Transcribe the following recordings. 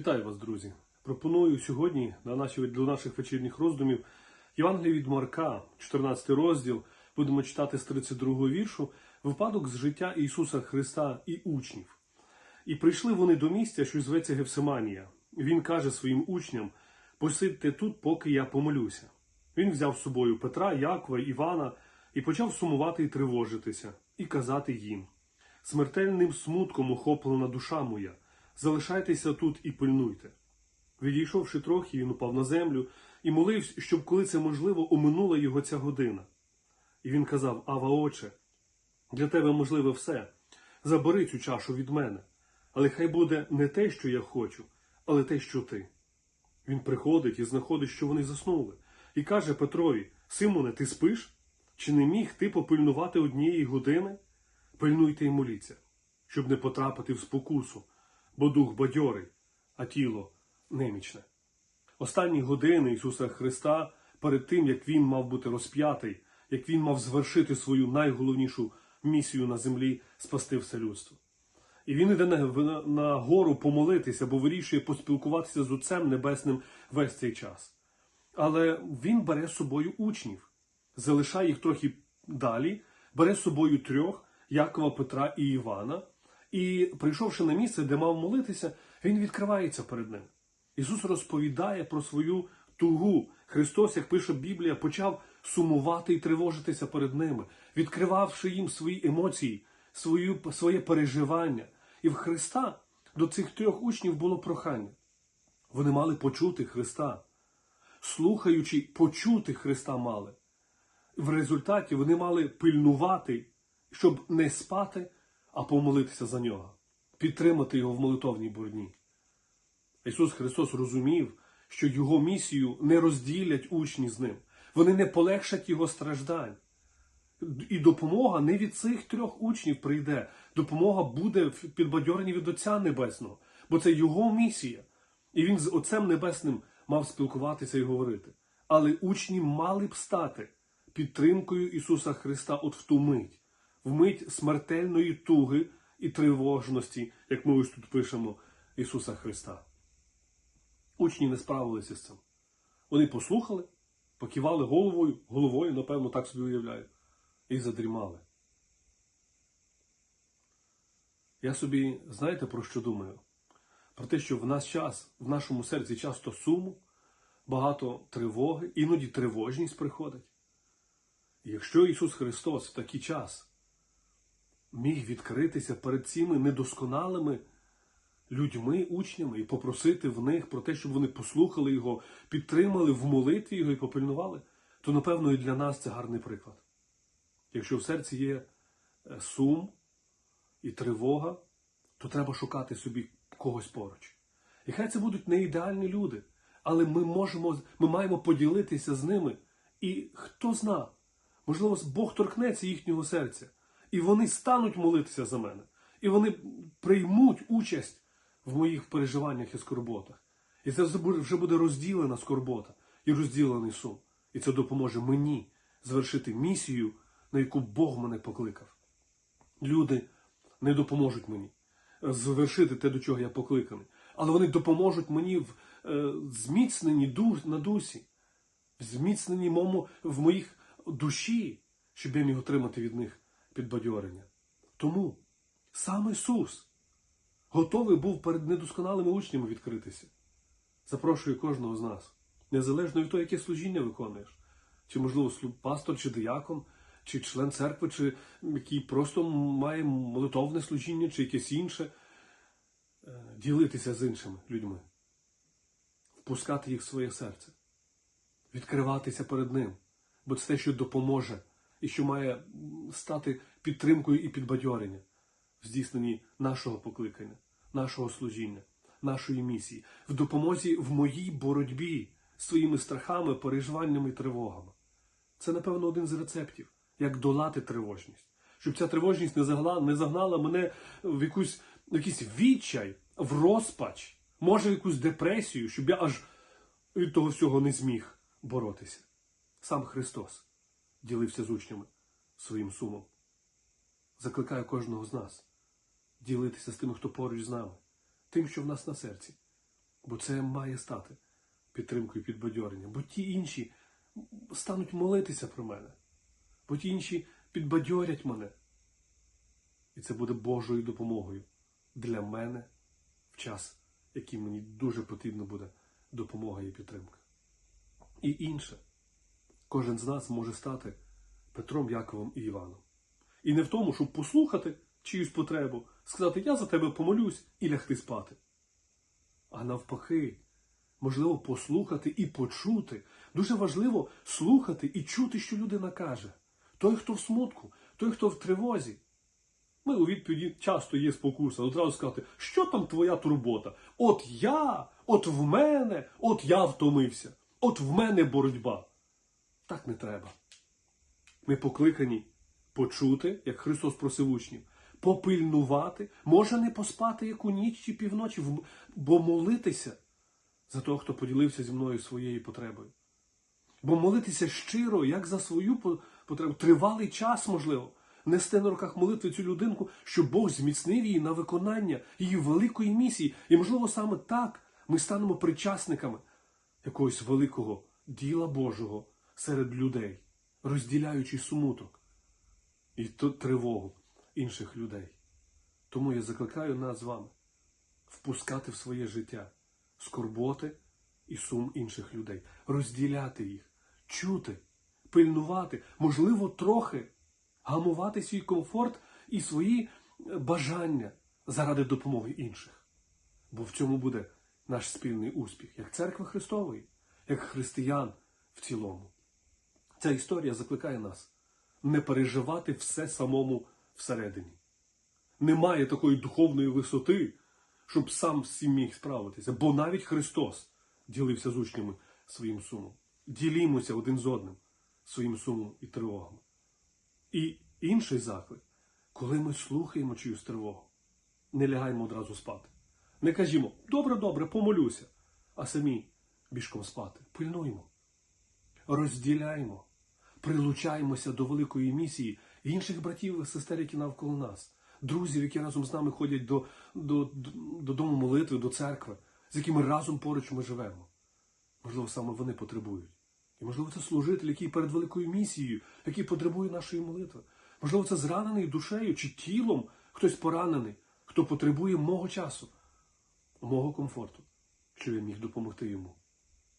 Вітаю вас, друзі! Пропоную сьогодні на наші, до наших вечірніх роздумів Євангелія від Марка, 14 розділ. Будемо читати з 32 віршу випадок з життя Ісуса Христа і учнів. І прийшли вони до місця, що зветься Гевсиманія. Він каже своїм учням: посидьте тут, поки я помолюся. Він взяв з собою Петра, Якова, Івана і почав сумувати і тривожитися, і казати їм: Смертельним смутком охоплена душа моя, залишайтеся тут і пильнуйте. Відійшовши трохи, він упав на землю і молився, щоб, коли це можливо, оминула його ця година. І він казав: Ава, отче, для тебе можливе все. Забери цю чашу від мене, але хай буде не те, що я хочу, але те, що ти. Він приходить і знаходить, що вони заснули, і каже Петрові: Симоне, ти спиш? Чи не міг ти попильнувати однієї години? Пильнуйте і моліться, щоб не потрапити в спокусу, бо дух бадьорий, а тіло немічне. Останні години Ісуса Христа перед тим, як Він мав бути розп'ятий, як Він мав звершити свою найголовнішу місію на землі спасти все людство. І він на, на гору помолитися, бо вирішує поспілкуватися з Отцем Небесним весь цей час. Але він бере з собою учнів, залишає їх трохи далі, бере з собою трьох Якова, Петра і Івана. І, прийшовши на місце, де мав молитися, він відкривається перед ним. Ісус розповідає про свою тугу. Христос, як пише Біблія, почав сумувати і тривожитися перед ними, відкривавши їм свої емоції, свою, своє переживання. І в Христа до цих трьох учнів було прохання. Вони мали почути Христа, слухаючи, почути Христа мали. В результаті вони мали пильнувати, щоб не спати, а помолитися за нього, підтримати його в молитовній бурні. Ісус Христос розумів, що Його місію не розділять учні з ним. Вони не полегшать Його страждань. І допомога не від цих трьох учнів прийде. Допомога буде в підбадьоренні від Отця Небесного, бо це Його місія. І він з Отцем Небесним мав спілкуватися і говорити. Але учні мали б стати підтримкою Ісуса Христа от в ту мить, в мить смертельної туги і тривожності, як ми ось тут пишемо, Ісуса Христа. Учні не справилися з цим. Вони послухали, покивали головою, головою, напевно, так собі уявляю, і задрімали. Я собі, знаєте, про що думаю? Про те, що в нас час, в нашому серці часто суму, багато тривоги, іноді тривожність приходить. І якщо Ісус Христос в такий час міг відкритися перед цими недосконалими людьми, учнями і попросити в них про те, щоб вони послухали Його, підтримали в молитві Його і попильнували, то, напевно, і для нас це гарний приклад. Якщо в серці є е, сум і тривога, то треба шукати собі когось поруч. І хай це будуть не ідеальні люди, але ми можемо, ми маємо поділитися з ними. І хто зна, можливо, Бог торкнеться їхнього серця, і вони стануть молитися за мене, і вони приймуть участь в моїх переживаннях і скорботах. І це вже буде розділена скорбота і розділений сум. І це допоможе мені звершити місію, на яку Бог мене покликав. Люди не допоможуть мені звершити те, до чого я покликаний. Але вони допоможуть мені в е, зміцненні душ, на дусі, в зміцненні моєму, в моїх душі, щоб я міг отримати від них підбадьорення. Тому сам Ісус готовий був перед недосконалими учнями відкритися. Запрошую кожного з нас, незалежно від того, яке служіння виконуєш, чи, можливо, пастор, чи диякон, чи член церкви, чи який просто має молитовне служіння, чи якесь інше, е, ділитися з іншими людьми, впускати їх в своє серце, відкриватися перед ним, бо це те, що допоможе і що має стати підтримкою і підбадьоренням в здійсненні нашого покликання, нашого служіння, нашої місії, в допомозі в моїй боротьбі з своїми страхами, переживаннями і тривогами. Це, напевно, один з рецептів, як долати тривожність. Щоб ця тривожність не загнала, не загнала мене в якусь, в якийсь відчай, в розпач, може, в якусь депресію, щоб я аж від того всього не зміг боротися. Сам Христос ділився з учнями своїм сумом. Закликаю кожного з нас ділитися з тим, хто поруч з нами, тим, що в нас на серці, Бо це має стати підтримкою підбадьоренням. Бо ті інші стануть молитися про мене, бо ті інші підбадьорять мене. І це буде Божою допомогою для мене в час, який мені дуже потрібна буде допомога і підтримка. І інше. Кожен з нас може стати Петром, Яковом і Іваном. І не в тому, щоб послухати чиюсь потребу, сказати, я за тебе помолюсь і лягти спати. А навпаки, можливо, послухати і почути. Дуже важливо слухати і чути, що людина каже. Той, хто в смутку, той, хто в тривозі. Ми у відповіді часто є спокуса, одразу сказати, що там твоя турбота? От я, от в мене, от я втомився, от в мене боротьба. Так не треба. Ми покликані почути, як Христос просив учнів, попильнувати, може не поспати яку ніч чи півночі, бо молитися за того, хто поділився зі мною своєю потребою. Бо молитися щиро, як за свою потребу, тривалий час, можливо, нести на руках молитви цю людинку, щоб Бог зміцнив її на виконання її великої місії. І, можливо, саме так ми станемо причасниками якогось великого діла Божого серед людей, розділяючи смуток і тривогу інших людей. Тому я закликаю нас з вами впускати в своє життя скорботи і сум інших людей, розділяти їх, чути, пильнувати, можливо, трохи гамувати свій комфорт і свої е, бажання заради допомоги інших. Бо в цьому буде наш спільний успіх, як церкви Христової, як християн в цілому. Ця історія закликає нас не переживати все самому всередині. Немає такої духовної висоти, щоб сам цим міг справитися. Бо навіть Христос ділився з учнями своїм сумом. Ділімося один з одним своїм сумом і тривогами. І інший заклик, коли ми слухаємо чиюсь тривогу, не лягаємо одразу спати. Не кажімо, добре, добре, помолюся, а самі бішком спати. Пильнуємо, розділяємо, прилучаємося до великої місії інших братів і сестер, які навколо нас, друзів, які разом з нами ходять до, до, до, до дому молитви, до церкви, з якими разом поруч ми живемо. Можливо, саме вони потребують. І можливо, це служитель, який перед великою місією, який потребує нашої молитви. Можливо, це зранений душею чи тілом хтось поранений, хто потребує мого часу, мого комфорту, щоб я міг допомогти йому.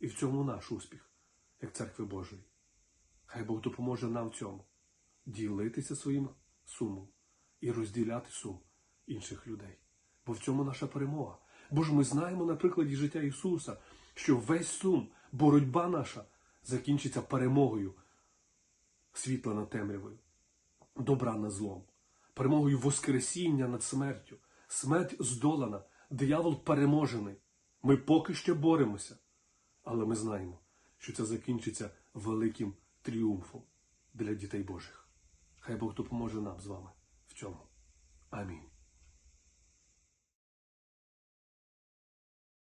І в цьому наш успіх, як церкви Божої. Хай Бог допоможе нам в цьому ділитися своїм сумом і розділяти сум інших людей. Бо в цьому наша перемога. Бо ж ми знаємо на прикладі життя Ісуса, що весь сум, боротьба наша закінчиться перемогою світла над темрявою, добра над злом, перемогою Воскресіння над смертю. Смерть здолана, диявол переможений. Ми поки що боремося, але ми знаємо, що це закінчиться великим тріумфом для дітей Божих. Хай Бог допоможе нам з вами в цьому. Амінь.